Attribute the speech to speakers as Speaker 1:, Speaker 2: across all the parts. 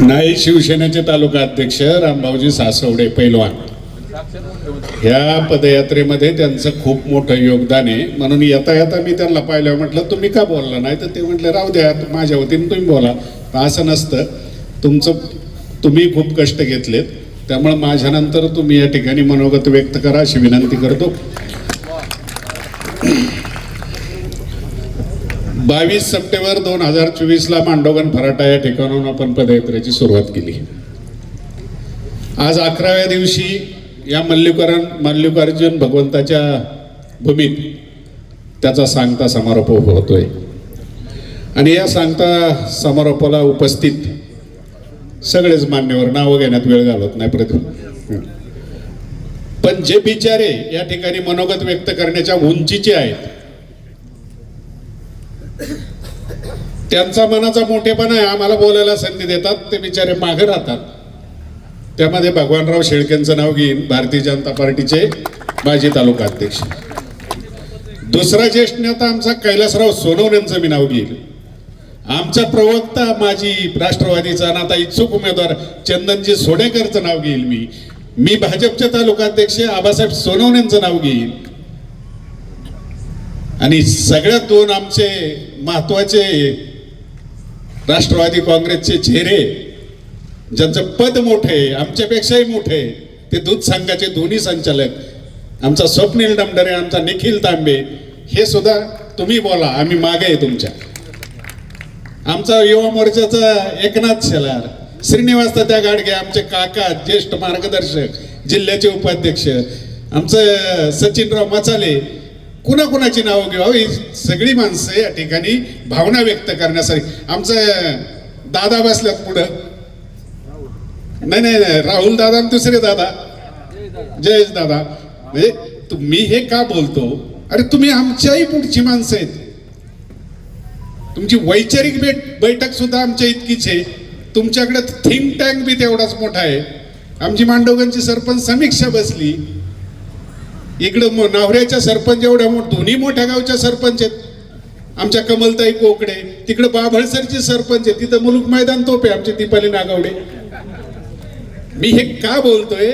Speaker 1: नाही शिवसेनेचे तालुका अध्यक्ष रामभाऊजी सासवडे पैलवान. ह्या पदयात्रेमध्ये त्यांचं खूप मोठं योगदान आहे. म्हणून येता येता मी त्यांना पाहिलं म्हटलं तुम्ही का बोलला नाही? तर ते म्हटले राहू द्या माझ्या वतीने तुम्ही बोला. असं नसतं. तुमचं तुम्ही खूप कष्ट घेतलेत. त्यामुळे माझ्यानंतर तुम्ही या ठिकाणी मनोगत व्यक्त करा. अशी विनंती करतो. बावीस सप्टेंबर दोन हजार चोवीसला मांडोगन फराटा या ठिकाणाहून आपण पदयात्रेची सुरुवात केली. आज अकराव्या दिवशी या मल्लिकार्जुन मल्लिकार्जुन भगवंताच्या भूमीत त्याचा सांगता समारोप होतोय. आणि या सांगता समारोपाला उपस्थित सगळेच मान्यवर नावं घेण्यात वेळ घालत नाही प्रति पण जे बिचारे या ठिकाणी मनोगत व्यक्त करण्याच्या उंचीचे आहेत त्यांचा मनाचा मोठेपणा आहे. आम्हाला बोलायला संधी देतात. ते बिचारे मागे राहतात. त्यामध्ये भगवानराव शेळकेंचं नाव घेईन. भारतीय जनता पार्टीचे माजी तालुका अध्यक्ष. दुसरा ज्येष्ठ नेता आमचा कैलासराव सोनवणेंचं मी नाव घेईल आमचा प्रवक्ता माजी राष्ट्रवादीचा नाता इच्छुक उमेदवार चंदनजी सोडेकरचं नाव घेईल मी. मी भाजपचे तालुकाध्यक्ष आबासाहेब आबासाहेब सोनवणेंचं नाव घेईल आणि सगळ्यात दोन आमचे महत्त्वाचे राष्ट्रवादी काँग्रेसचे चेहरे ज्यांचं पद मोठे आमच्यापेक्षाही मोठे ते दूध संघाचे दोन्ही संचालक आमचा स्वप्नील डमडरे आमचा निखिल तांबे हे सुद्धा तुम्ही बोला आम्ही मागे आहे तुमच्या. आमचा युवा मोर्चाचा एकनाथ शेलार श्रीनिवास त्या गाडगे आमचे काका ज्येष्ठ मार्गदर्शक जिल्ह्याचे उपाध्यक्ष आमचं सचिनराव मचाले कुणाकुणाची नावं घेऊ ही सगळी माणसं या ठिकाणी भावना व्यक्त करण्यासाठी आमचं दादा बसल्यात पुढं. नाही नाही नाही राहुल दादा आणि दुसरे दादा. जयेश दादा. म्हणजे तुम्ही हे का बोलतो? अरे तुम्ही आमच्याही पुढची माणसं आहेत. तुमची वैचारिक भेट बैठक सुद्धा आमच्या इतकीच आहे. तुमच्याकडे थिंक टँक बी तेवढाच मोठा आहे. आमची मांडवगांची सरपंच समीक्षा बसली. इकडं म- नावऱ्याच्या सरपंच एवढ्या मोठ दोन्ही मोठ्या गावच्या सरपंच आहेत. आमच्या कमलताई कोकडे तिकडं बाभळसरचे सरपंच आहे तिथं मुलुक मैदान तोपे आमचे दीपाली नागावडे. मी हे का बोलतोय?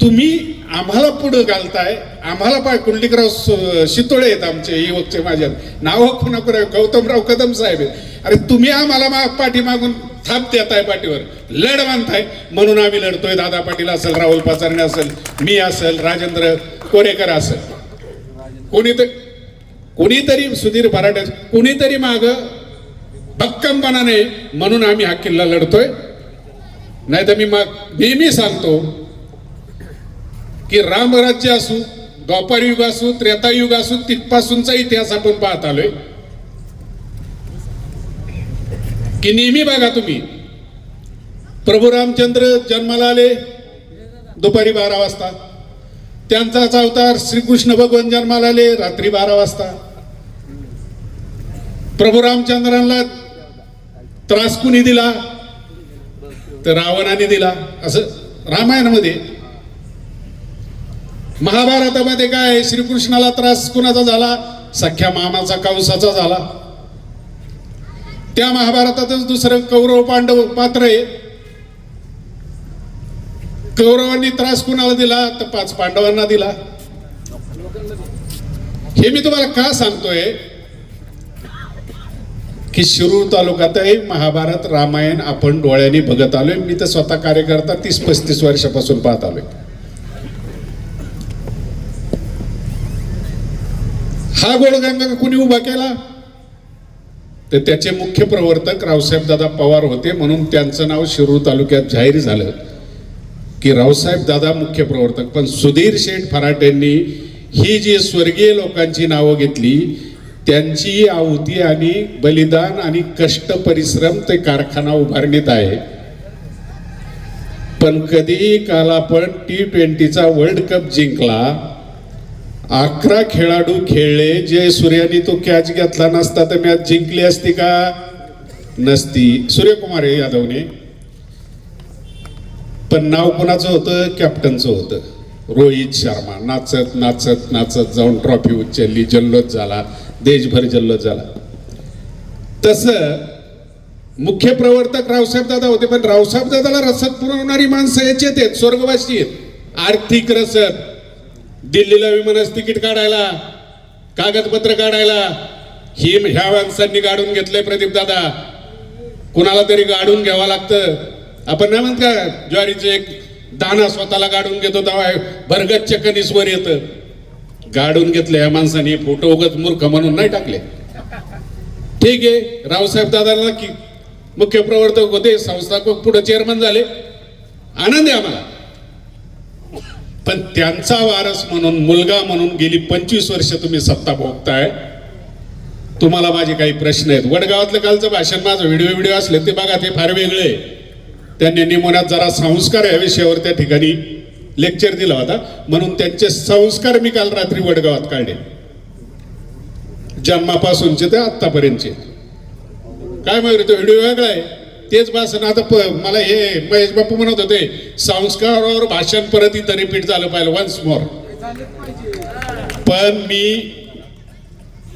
Speaker 1: तुम्ही आम्हाला पुढं घालताय आम्हाला पाय कुंडलिकराव शितोळे आहेत आमचे युवकचे माझ्या नाव कुणाकुरा गौतमराव कदम साहेब आहेत. अरे तुम्ही आम्हाला पाठी पाठीमागून थाप देताय पाठीवर. लढ बांधताय म्हणून आम्ही लढतोय. दादा पाटील असेल राहुल पाचारणे असेल मी असेल राजेंद्र कोरेकर असेल. कोणीतरी कोणीतरी सुधीर भराटे कोणीतरी माग भक्कमपणाने म्हणून आम्ही हा किल्ला लढतोय. नाही तर मी मग नेहमी सांगतो की रामराज्य असू द्वापार युग असू त्रेतायुग असू तिथपासूनचा इतिहास आपण पाहत आलोय. की नेहमी बघा तुम्ही प्रभू रामचंद्र जन्माला आले. दुपारी बारा वाजता. त्यांचाच अवतार श्रीकृष्ण भगवान जन्माला आले रात्री बारा वाजता. प्रभू रामचंद्रांना त्रास कुणी दिला. तर रावणाने दिला. असं रामायणामध्ये. महाभारतामध्ये काय आहे? श्रीकृष्णाला त्रास कुणाचा झाला? सख्या मामाचा कंसाचा झाला. त्या महाभारतातच दुसरं कौरव पांडव पात्र आहे. कौरवांनी त्रास कुणाला दिला? तर पाच पांडवांना दिला. हे मी तुम्हाला का सांगतोय? की शिरूर तालुक्यातही महाभारत रामायण आपण डोळ्यांनी बघत आलोय. मी तर स्वतः कार्यकर्ता तीस पस्तीस वर्षापासून पाहत आलोय. हा गोडगंगा कुणी उभा केला? तर त्याचे मुख्य प्रवर्तक रावसाहेब दादा पवार होते म्हणून त्यांचं नाव शिरूर तालुक्यात जाहीर झालं. की रावसाहेब दादा मुख्य प्रवर्तक पण सुधीर शेठ फराटेंनी ही जी स्वर्गीय लोकांची नावं घेतली त्यांची आहुती आणि बलिदान आणि कष्ट परिश्रम ते कारखाना उभारणीत आहे. पण कधीही काल आपण टी ट्वेंटीचा वर्ल्ड कप जिंकला अकरा खेळाडू खेळले जे सूर्याने तो कॅच घेतला नसता तर मॅच जिंकली असती का? नसती. सूर्यकुमार यादवने पण नाव कोणाचं होतं? कॅप्टनचं होतं. रोहित शर्मा. नाचत नाचत नाचत जाऊन ट्रॉफी उचलली. जल्लोष झाला. देशभर जल्लोष झाला. तसं मुख्य प्रवर्तक रावसाहेब दादा होते पण रावसाहेब दादाला रसद पुरवणारी माणसं याची आहेत स्वर्गवासी आहेत. आर्थिक रसद. दिल्लीला विमानाचं तिकीट काढायला. कागदपत्र काढायला. ही ह्या माणसांनी गाडून घेतलंय प्रदीप दादा. कुणाला तरी गाडून घ्यावं लागतं. आपण नाही म्हणत का ज्वारीचे एक दाना स्वतःला गाडून घेतो तेव्हा भरगत चकनीसवर येतं. गाडून घेतले या माणसाने फोटो उगत मूर्ख म्हणून नाही टाकले. ठीक आहे रावसाहेब दादाला की मुख्य प्रवर्तक होते संस्थापक पुढे चेअरमन झाले. आनंद आहे आम्हाला. पण त्यांचा वारस म्हणून मुलगा म्हणून गेली पंचवीस वर्ष तुम्ही सत्ता भोगताय. तुम्हाला माझे काही प्रश्न आहेत. वडगावातलं कालचं भाषण माझं व्हिडिओ व्हिडिओ असले ते बघा ते फार वेगळे आहे. त्यांनी निमोन्यात जरा संस्कार या विषयावर त्या ठिकाणी लेक्चर दिला होता. म्हणून त्यांचे संस्कार मी काल रात्री वडगावात काढले. जन्मापासूनचे ते आत्तापर्यंतचे. काय माहिती तो व्हिडिओ वेगळा आहे. तेच भाषण आता प- मला हे महेश बापू म्हणत होते संस्कारावर भाषण परत इथं रिपीट झालं पाहिजे वन्स मोर पण मी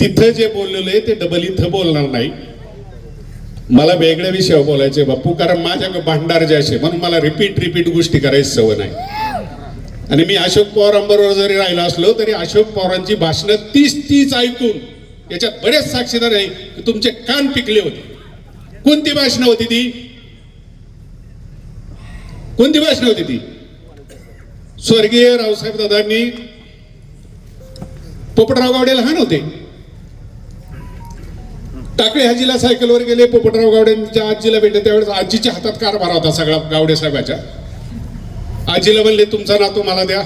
Speaker 1: तिथं जे बोललेलं आहे ते डबल इथं बोलणार नाही. मला वेगळ्या विषयावर बोलायचे बापू कारण माझ्या भांडार जे असे म्हणून मला रिपीट रिपीट गोष्टी करायची सवय नाही. आणि मी अशोक पवारांबरोबर जरी राहिलो असलो तरी अशोक पवारांची भाषणं तीच तीच ऐकून याच्यात बरेच साक्षीदार आहे की तुमचे कान पिकले होते. कोणती भाषणं होती ती? कोणती भाषणं होती ती? स्वर्गीय रावसाहेब दादांनी पोपटराव गावडे लहान होते. टाकळे हाजीला सायकलवर गेले पोपटराव गावडेंच्या आजीला भेटले. त्यावेळेस आजीच्या हातात कारभार होता सगळा गावडे साहेबाच्या. आजीला म्हणले तुमचा नातू मला द्या.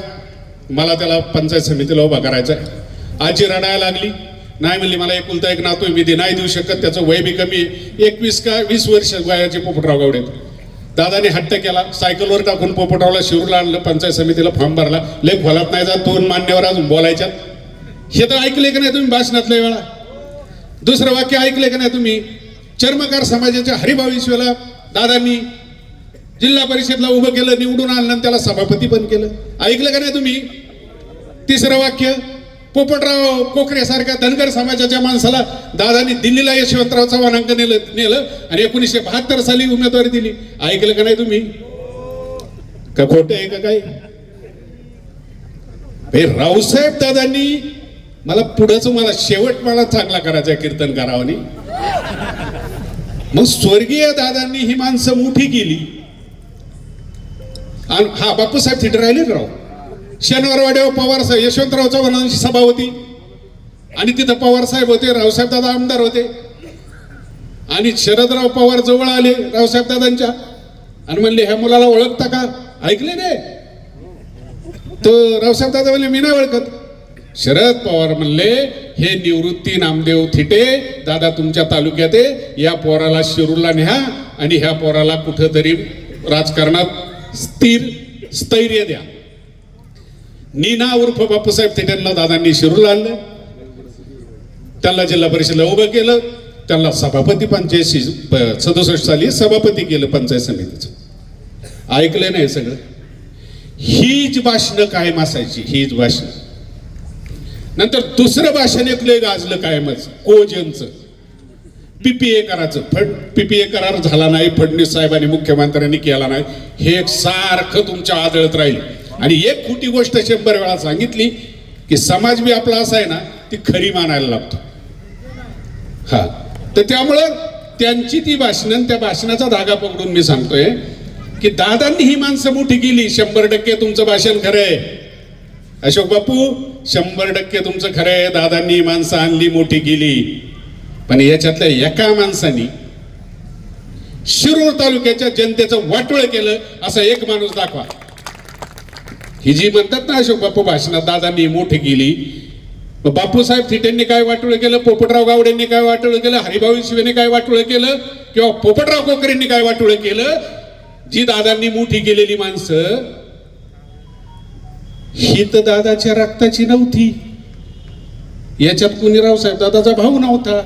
Speaker 1: मला त्याला पंचायत समितीला उभा करायचा आहे आजी रडायला लागली. नाही म्हणली मला एकुलता एक नातू मी दे नाही देऊ शकत. त्याचं वय बी कमी आहे. एकवीस का वीस वर्ष वयाचे पोपटराव गावडे दादाने हट्ट केला. सायकलवर टाकून पोपटरावला शिरूरला आणलं पंचायत समितीला फॉर्म भरला. लेख खोलात नाही जात दोन मान्यवर अजून बोलायच्या. हे तर ऐकले का नाही तुम्ही भाषणातल्या वेळा? दुसरं वाक्य ऐकलं का नाही तुम्ही? चर्मकार समाजाच्या हरिभाव ईश्वला दादांनी जिल्हा परिषदला उभं केलं निवडून आणलं त्याला सभापती पण केलं. ऐकलं का नाही तुम्ही? तिसरं वाक्य पोपटराव कोकरेसारख्या धनगर समाजाच्या माणसाला दादानी दिल्लीला यशवंतराव चव्हाणांक नेलं नेलं आणि एकोणीसशे बहात्तर साली उमेदवारी दिली. ऐकलं का नाही तुम्ही? का खोटं आहे का काय? हे रावसाहेब दादांनी मला पुढंच मला शेवट मला चांगला करायचा आहे कीर्तन करावानी मग स्वर्गीय दादांनी ही माणसं मोठी केली. आणि हा बापूसाहेब तिथे राहिले राव? शनिवारवाड्यावर पवार साहेब यशवंतराव चव्हाणांची सभा होती. आणि तिथं पवार साहेब होते रावसाहेब दादा आमदार होते. आणि शरदराव पवार जवळ आले रावसाहेब दादांच्या. आणि म्हणले ह्या मुलाला ओळखता का? ऐकले रे. तो रावसाहेब दादा म्हणले मी नाही ओळखत. शरद पवार म्हणले हे निवृत्ती नामदेव थिटे दादा तुमच्या तालुक्यात आहे या पोराला शिरूरला न्या आणि ह्या पोराला कुठंतरी राजकारणात स्थिर स्थैर्य द्या. नीना उर्फ बापूसाहेब थिटेंना दादांनी शिरूरला आणलं. त्यांना जिल्हा परिषदेला उभं केलं. त्यांना सभापती पंचायत सदुसष्ट साली सभापती केलं पंचायत समितीचं. ऐकलं नाही सगळं. हीच भाषणं कायम असायची हीच भाषण नंतर दुसरं भाषण एक गाजलं कायमच कोजनचं पीपीए कराचं फड पीपीए करार झाला नाही फडणवीस साहेबांनी मुख्यमंत्र्यांनी केला नाही. हे एक सारखं तुमच्या आदळत राहील. आणि एक खोटी गोष्ट शंभर वेळा सांगितली की समाज बी आपला असा आहे ना ती खरी मानायला लागतो. हा. तर त्यामुळं त्यांची ती भाषणं आणि त्या भाषणाचा धागा पकडून मी सांगतोय की दादांनी ही माणसं मोठी गेली शंभर टक्के तुमचं भाषण खरं आहे. अशोक बापू शंभर टक्के तुमचं खरं आहे. दादांनी माणसं आणली मोठी केली. पण याच्यातल्या एका माणसानी शिरूर तालुक्याच्या जनतेचं वाटोळ केलं असं एक माणूस दाखवा. ही जी म्हणतात ना अशोक बापू भाषणात दादांनी मोठी केली. बापूसाहेब थिटेंनी काय वाटोळ केलं? पोपटराव गावडेंनी काय वाटोळ केलं? हरिभाऊ शिवेने काय वाटोळ केलं? किंवा पोपटराव कोकरेंनी काय वाटोळ केलं? जी दादांनी मोठी केलेली माणसं ही तर दादाच्या रक्ताची नव्हती. याच्यात कुणी रावसाहेब दादाचा भाऊ नव्हता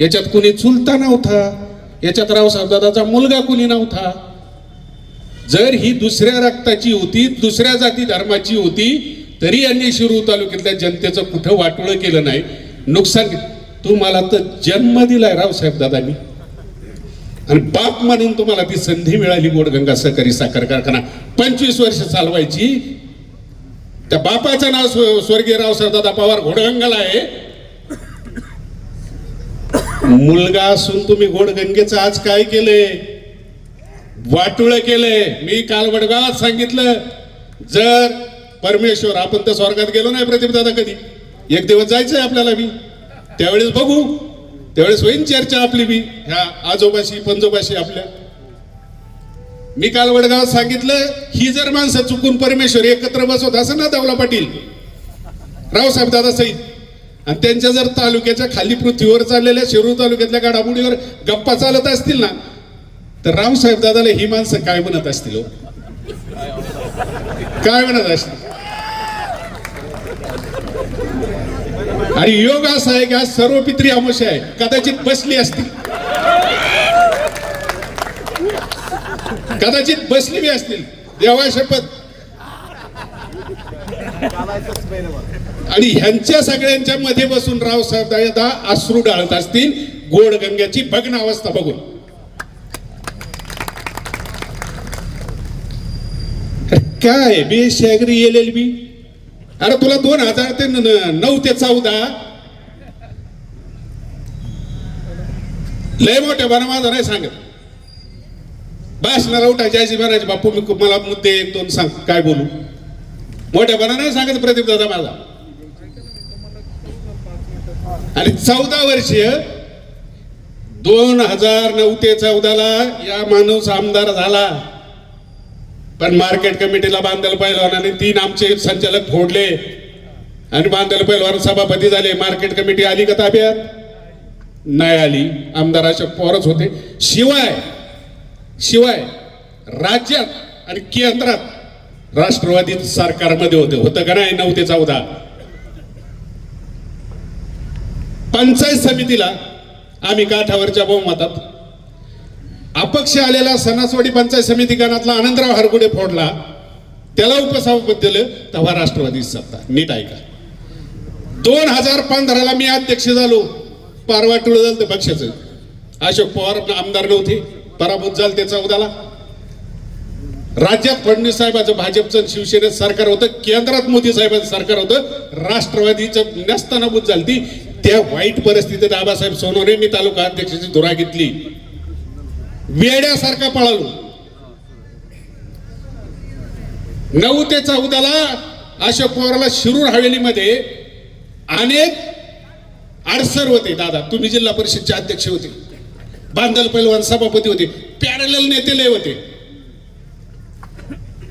Speaker 1: याच्यात कुणी चुलता नव्हता याच्यात रावसाहेब दादाचा मुलगा कुणी नव्हता. जर ही दुसऱ्या रक्ताची होती दुसऱ्या जाती धर्माची होती तरी यांनी शिरूर तालुक्यातल्या जनतेचं कुठं वाटोळं केलं नाही. नुकसान तुम्हाला तर जन्म दिलाय रावसाहेब दादानी. आणि बाप म्हणून तुम्हाला ती संधी मिळाली गोडगंगा सहकारी साखर कारखाना. पंचवीस वर्ष चालवायची त्या बापाचं नाव स्व- स्वर्गीय रावसाहेब दादा पवार घोडगंगाला आहे. मुलगा असून तुम्ही घोडगंगेचं आज काय केलंय वाटुळ केलंय मी काल वडगावात सांगितलं जर परमेश्वर आपण तर स्वर्गात गेलो नाही प्रतिपदादा कधी. एक दिवस जायचंय आपल्याला मी त्यावेळेस बघू. त्यावेळेस होईन चर्चा आपली बी. ह्या आजोबाशी पंजोबाशी आपल्या. मी काल वडगावात सांगितलं ही जर माणसं चुकून परमेश्वर एकत्र बसवत असं ना दावला पाटील रावसाहेब दादा सईद आणि त्यांच्या जर तालुक्याच्या खाली पृथ्वीवर चाललेल्या शिरूर तालुक्यातल्या घडामोडीवर गप्पा चालत असतील ना तर रावसाहेब दादाला ही माणसं काय म्हणत असतील हो? काय म्हणत असतील? आणि योग असा आहे की आज सर्व पित्री अमोश आहे कदाचित बसली असतील कदाचित बसली बी असतील. देवा शपथ. आणि ह्यांच्या सगळ्यांच्या मध्ये बसून रावसाहेब दादा अश्रू डाळत असतील गोड गंग्याची भग्न अवस्था बघून. काय बी शॅगरी एल एल बी. अरे तुला दोन हजार ते न- नऊ ते चौदा. लय मोठ्या बना नाही सांगत. भाषणाला उठायची अशी महाराज बापू मी मला मुद्दे एक दोन सांग काय बोलू? मोठ्या बना नाही सांगत प्रदीप दादा माझा. आणि चौदा वर्षीय दोन हजार नऊ ते चौदाला या माणूस आमदार झाला. पण मार्केट कमिटीला बांधल पैलवानाने तीन आमचे संचालक फोडले. आणि बांधल पैलवान सभापती झाले. मार्केट कमिटी आली का ताब्यात? नाही आली. आमदार अशोक पवारच होते. शिवाय शिवाय राज्यात आणि केंद्रात राष्ट्रवादी सरकारमध्ये होते. होतं का नाही? नऊ ते चौदा. पंचायत समितीला आम्ही काठावरच्या बहुमतात अपक्ष आलेला सणासवाडी पंचायत समिती गणातला आनंदराव हरगुडे फोडला. त्याला उपसभापती दिलं तेव्हा राष्ट्रवादी सत्ता. नीट ऐका. दोन हजार पंधराला मी अध्यक्ष झालो. पारवा पारवाटुळ झालं तर पक्षाचं. अशोक पवार आमदार नव्हते. पराभूत झाल ते चौदाला राज्यात फडणवीस साहेबाचं भाजपचं आणि शिवसेनेत सरकार होतं केंद्रात मोदी साहेबांचं सरकार होतं राष्ट्रवादीचं नसतानाभूत झाली ती. त्या वाईट परिस्थितीत आबासाहेब मी तालुका अध्यक्षाची धुरा घेतली. वेड्यासारखा पळालो. नऊ ते चौदाला अशोक पवारला शिरूर हवेलीमध्ये अनेक अडसर होते दादा. तुम्ही जिल्हा परिषदचे अध्यक्ष होते. बांधल पैलवान सभापती होते. पॅरल नेते लय होते.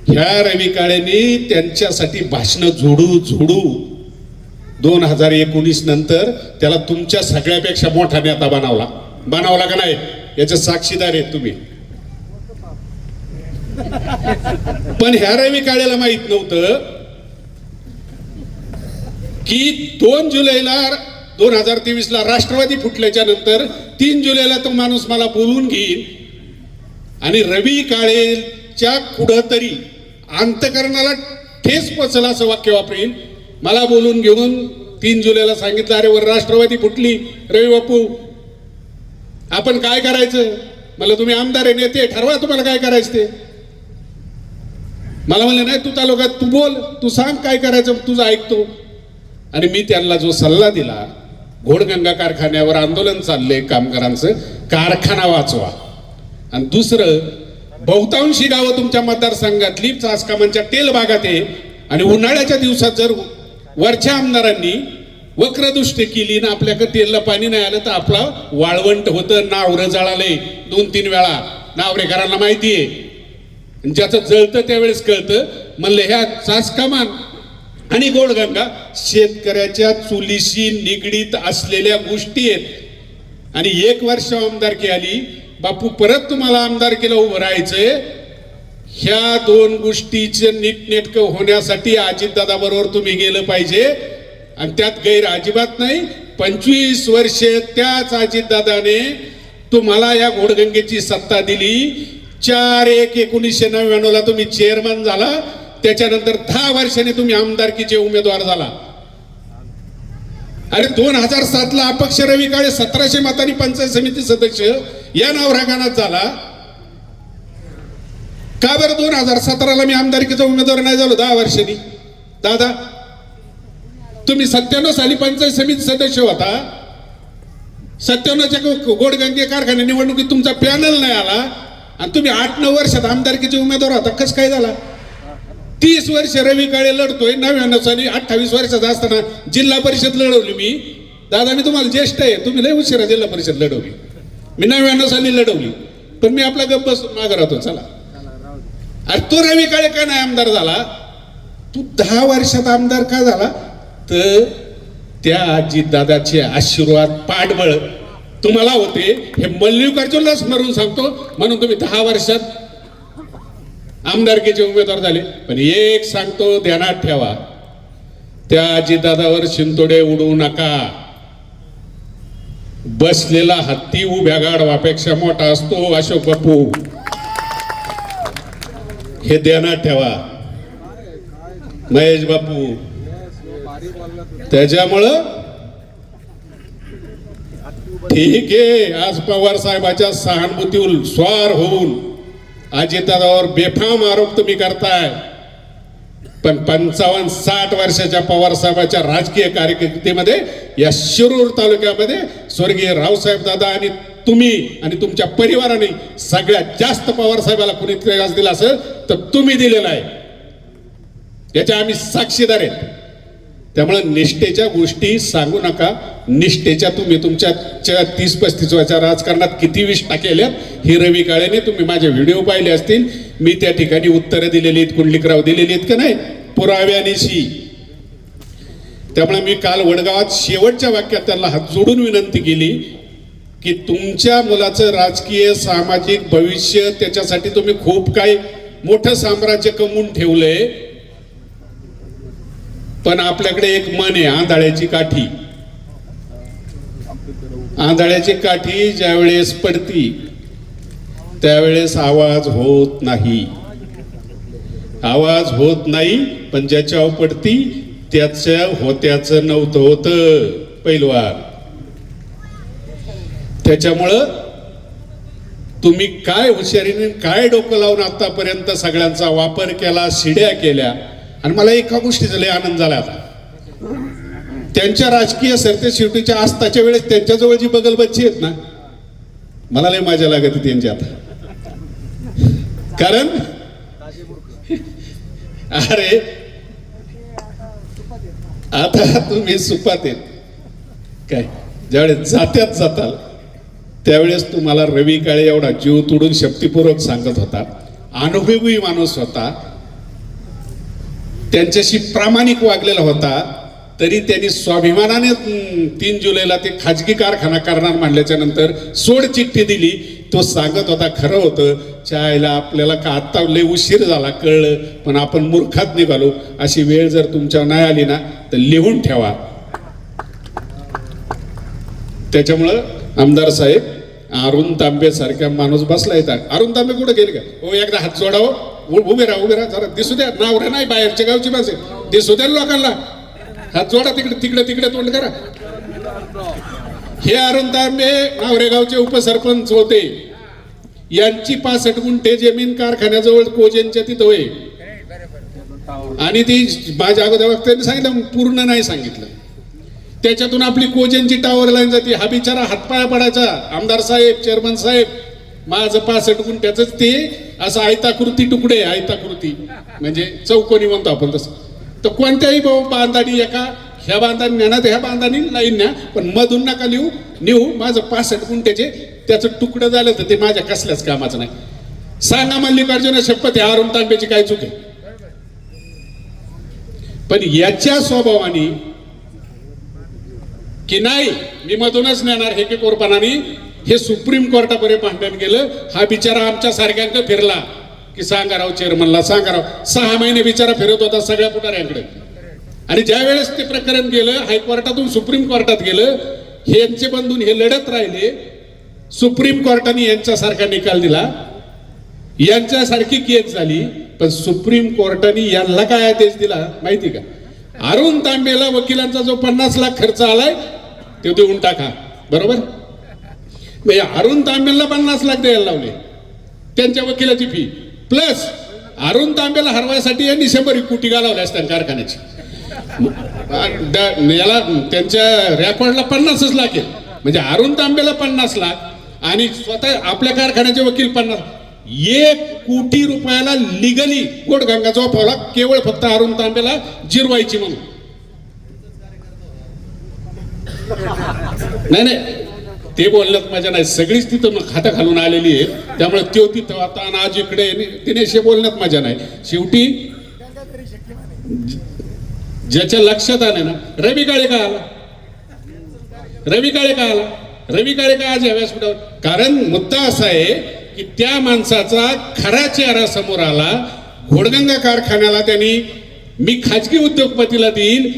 Speaker 1: ह्या रवी काळेंनी त्यांच्यासाठी भाषण जोडू जोडू. दोन हजार एकोणीस नंतर त्याला तुमच्या सगळ्यापेक्षा मोठा नेता बनवला. बनवला का नाही? याचे साक्षीदार आहेत तुम्ही. पण ह्या रवी काळेला माहीत नव्हतं की दोन जुलैला दोन हजार तेवीसला राष्ट्रवादी फुटल्याच्या नंतर तीन जुलैला तो माणूस मला बोलून घेईल आणि रवी काळेच्या कुठंतरी अंतकरणाला ठेस पोचला असं वाक्य वापरेल मला बोलून घेऊन तीन जुलैला सांगितलं अरे वर राष्ट्रवादी फुटली. रवी बापू आपण काय करायचं? मला तुम्ही आमदार आहे नेते ठरवा तुम्हाला काय करायचं ते. मला म्हणलं नाही तू तालुक्यात तू बोल तू सांग काय करायचं तुझं ऐकतो. आणि मी त्यांना जो सल्ला दिला घोडगंगा कारखान्यावर आंदोलन चाललंय कामगारांचं. कारखाना वाचवा. आणि दुसरं बहुतांशी गावं तुमच्या मतदारसंघातली चासकामांच्या तेल भागात आहे. आणि उन्हाळ्याच्या दिवसात जर वरच्या आमदारांनी वक्रदृष्टी केली ना आपल्याकडे तेलला पाणी नाही आलं तर आपला वाळवंट होतं नावरं जळालंय दोन तीन वेळा. नावरेकरांना माहिती आहे. ज्याचं जळतं त्यावेळेस कळतं म्हणलं ह्या चासकामान आणि गोडगंगा शेतकऱ्याच्या चुलीशी निगडीत असलेल्या गोष्टी आहेत. आणि एक वर्ष आमदारकी आली. बापू परत तुम्हाला आमदारकीला उभं राहायचंय? ह्या दोन गोष्टीचं नीटनेटकं होण्यासाठी अजितदादा बरोबर तुम्ही गेलं पाहिजे. आणि त्यात गैर अजिबात नाही. पंचवीस वर्षे त्याच अजितदादाने तुम्हाला या घोडगंगेची सत्ता दिली. चार एक एकोणीसशे नव्याण्णवला तुम्ही चेअरमन झाला. त्याच्यानंतर दहा वर्षाने तुम्ही आमदारकीचे उमेदवार झाला. अरे दोन हजार सात ला अपक्ष रवी काळे सतराशे मतांनी पंचायत समिती सदस्य या नावरागानात झाला. का बरं दोन हजार सतराला मी आमदारकीचा उमेदवार नाही झालो दहा वर्षांनी? दादा तुम्ही सत्त्याण्णव साली पंचायत समिती सदस्य होता. सत्त्याण्णवच्या गोडगंगे कारखान्या निवडणुकीत तुमचा पॅनल नाही आला. आणि तुम्ही आठ नऊ वर्षात आमदारकीचे उमेदवार होता. कसं काय झाला? तीस वर्ष रवी काळे लढतोय नव्याण्णव साली अठ्ठावीस वर्षाचा असताना जिल्हा परिषद लढवली मी. दादा मी तुम्हाला ज्येष्ठ आहे तुम्ही लय उशिरा जिल्हा परिषद लढवली. मी नव्याण्णव साली लढवली. पण मी आपला गप्प बसून राहतो चला. अरे तो रवी काळे का नाही आमदार झाला? तू दहा वर्षात आमदार का झाला? तर त्या आजी दादाचे आशीर्वाद पाठबळ तुम्हाला होते. हे मल्लिकार्जुनला स्मरून सांगतो. म्हणून तुम्ही दहा वर्षात आमदारकीचे उमेदवार झाले. पण एक सांगतो ध्यानात ठेवा. त्या अजितदादावर शिंतोडे उडवू नका. बसलेला हत्ती उभ्या गाडवापेक्षा मोठा असतो अशोक बापू. हे ध्यानात ठेवा. महेश बापू. त्याच्यामुळं ठीक आहे आज पवार साहेबाच्या सहानुभूतीवर स्वार होऊन अजितदादावर बेफाम आरोप तुम्ही करताय. पण पंचावन्न साठ वर्षाच्या पवार साहेबाच्या राजकीय कार्यकिर्दीमध्ये या शिरूर तालुक्यामध्ये स्वर्गीय रावसाहेब दादा आणि तुम्ही आणि तुमच्या परिवाराने सगळ्यात जास्त पवार साहेबाला कुणी त्रास दिला असेल तर तुम्ही दिलेला आहे. याच्या आम्ही साक्षीदार आहेत. त्यामुळे निष्ठेच्या गोष्टी सांगू नका. निष्ठेच्या तुम्ही तुमच्या तीस पस्तीस वर्षाच्या राजकारणात किती विष्ठा केल्या ही रवी काळेने तुम्ही माझे व्हिडिओ पाहिले असतील. मी त्या ठिकाणी उत्तरं दिलेली आहेत कुंडलिकराव दिलेली आहेत का नाही? पुराव्यानिशी. त्यामुळे मी काल वडगावात शेवटच्या वाक्यात त्यांना हात जोडून विनंती केली की तुमच्या मुलाचं राजकीय सामाजिक भविष्य त्याच्यासाठी तुम्ही खूप काही मोठं साम्राज्य कमवून ठेवलंय. पण आपल्याकडे एक मन आहे आंधळ्याची काठी. आंधळ्याची काठी ज्यावेळेस पडती त्यावेळेस आवाज होत नाही. आवाज होत नाही पण ज्याच्यावर पडती त्याच्या होत्याचं नव्हतं होतं पैलवान. त्याच्यामुळं तुम्ही काय हुशारीने काय डोकं लावून आतापर्यंत सगळ्यांचा वापर केला शिड्या केल्या आणि मला एका गोष्टीचा लय आनंद झाला आता. त्यांच्या राजकीय सरते शेवटीच्या आस्ताच्या वेळेस त्यांच्याजवळ जी बगल बच्ची आहेत ना मला लय मजा लागत त्यांची आता. कारण अरे आता तुम्ही सुपात येत काय ज्यावेळेस जात्यात जाताल त्यावेळेस तुम्हाला रवी काळे एवढा जीव तोडून शक्तीपूर्वक सांगत होता. अनुभवी माणूस होता. त्यांच्याशी प्रामाणिक वागलेला होता तरी त्यांनी स्वाभिमानाने तीन जुलैला ते खाजगी कारखाना करणार म्हणल्याच्या नंतर सोड चिठ्ठी दिली. तो सांगत होता खरं होतं चायला आपल्याला का आत्ता लय उशीर झाला कळलं पण आपण मूर्खात निघालो. अशी वेळ जर तुमच्यावर नाही आली ना तर लिहून ठेवा. त्याच्यामुळं आमदार साहेब अरुण तांबे सारख्या माणूस बसला येतात अरुण तांबे कुठे गेले का? हो एकदा हात जोडावं. उभे राहा उभे राहा. जरा दिसू द्या. नावरे नाही बाहेरच्या गावची माणसे. दिसू द्या लोकांना. हात जोडा तिकडे तिकडे तिकडे तोंड करा. हे अरुण तांबे नावरेगावचे उपसरपंच होते. यांची पासष्ट गुंठे जमीन कारखान्याजवळ कोजेनच्या तिथं होय. आणि ती माझ्या अगोदर वक्त्याने सांगितलं पूर्ण नाही सांगितलं. त्याच्यातून आपली कोजेंची टावर लाईन जाते. हा बिचारा हातपाया पडायचा. आमदार साहेब चेअरमन साहेब. माझं पासष्ट गुंठ्याच ते असं आयताकृती तुकडे आयताकृती. म्हणजे चौकोनी म्हणतो आपण तसं. तर कोणत्याही भाऊ बांधानी एका ह्या बांधानी न्या ना ह्या बांधानी लाईन न्या पण मधून नका लिहू नेऊ माझं पासष्ट गुंठ्याचे त्याचं तुकडं झालं तर ते माझ्या कसल्याच कामाचं नाही. सांगा मल्लिकार्जुन शपथ आहे अरुण तांबेची काय चूक आहे? पण याच्या स्वभावाने की नाही मी मधूनच नेणार हे की कोरपणाने हे सुप्रीम कोर्टापर्यंत भांडण गेलं हा बिचारा आमच्या सारख्यांक फिरला. की सांगा राव चेअरमनला सांगा राव. सहा महिने बिचारा फिरत होता सगळ्या पुढाऱ्यांकडे. आणि ज्या वेळेस ते प्रकरण गेलं हायकोर्टातून सुप्रीम कोर्टात गेलं हे यांचे बंधून हे लढत राहिले. सुप्रीम कोर्टाने यांच्यासारखा निकाल दिला. यांच्यासारखी केस झाली. पण सुप्रीम कोर्टाने यांना काय आदेश दिला माहिती का? अरुण तांबेला वकिलांचा जो पन्नास लाख खर्च आलाय तो देऊन टाका. बरोबर? म्हणजे अरुण तांबेला पन्नास लाख द्यायला लावले. त्यांच्या वकिलाची फी प्लस अरुण तांबेला हरवायसाठी यांनी शंभर कोटी घालवल्या असत्या कारखान्याची. याला त्यांच्या रेकॉर्डला पन्नासच लाख म्हणजे अरुण तांबेला पन्नास लाख आणि स्वतः आपल्या कारखान्याचे वकील पन्नास. एक कोटी रुपयाला लिगली गोडगंगाचा वापरला केवळ फक्त अरुण तांबेला जिरवायची म्हणून. नाही नाही. ते बोलण्यात मजा नाही सगळीच तिथं मग खातं घालून आलेली आहे. त्यामुळे तो तिथं आता आज इकडे आहे. तिने बोलण्यात मजा नाही. शेवटी ज्याच्या लक्षात आले ना रवी काळे का आला? रवी काळे का आला? रवी काळे का आज या व्यासपीठावर? कारण मुद्दा असा आहे की त्या माणसाचा खरा चेहरा समोर आला. घोडगंगा कारखान्याला त्यांनी मी खाजगी उद्योगपतीला देईन.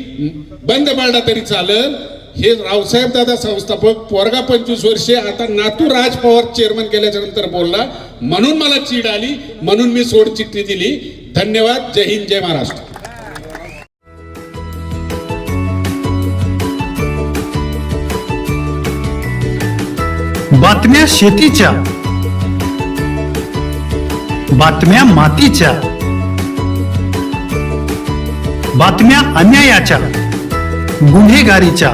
Speaker 1: बंद पाडला तरी चालल. हे रावसाहेब दादा संस्थापक पोरगा पंचवीस वर्षे आता नातू राज पवार चेअरमन केल्याच्यानंतर बोलला म्हणून मला चीड आली म्हणून मी सोड चिठ्ठी दिली. धन्यवाद. जय हिंद जय महाराष्ट्र.
Speaker 2: बातम्या शेतीच्या बातम्या मातीच्या बातम्या अन्यायाच्या गुन्हेगारीच्या.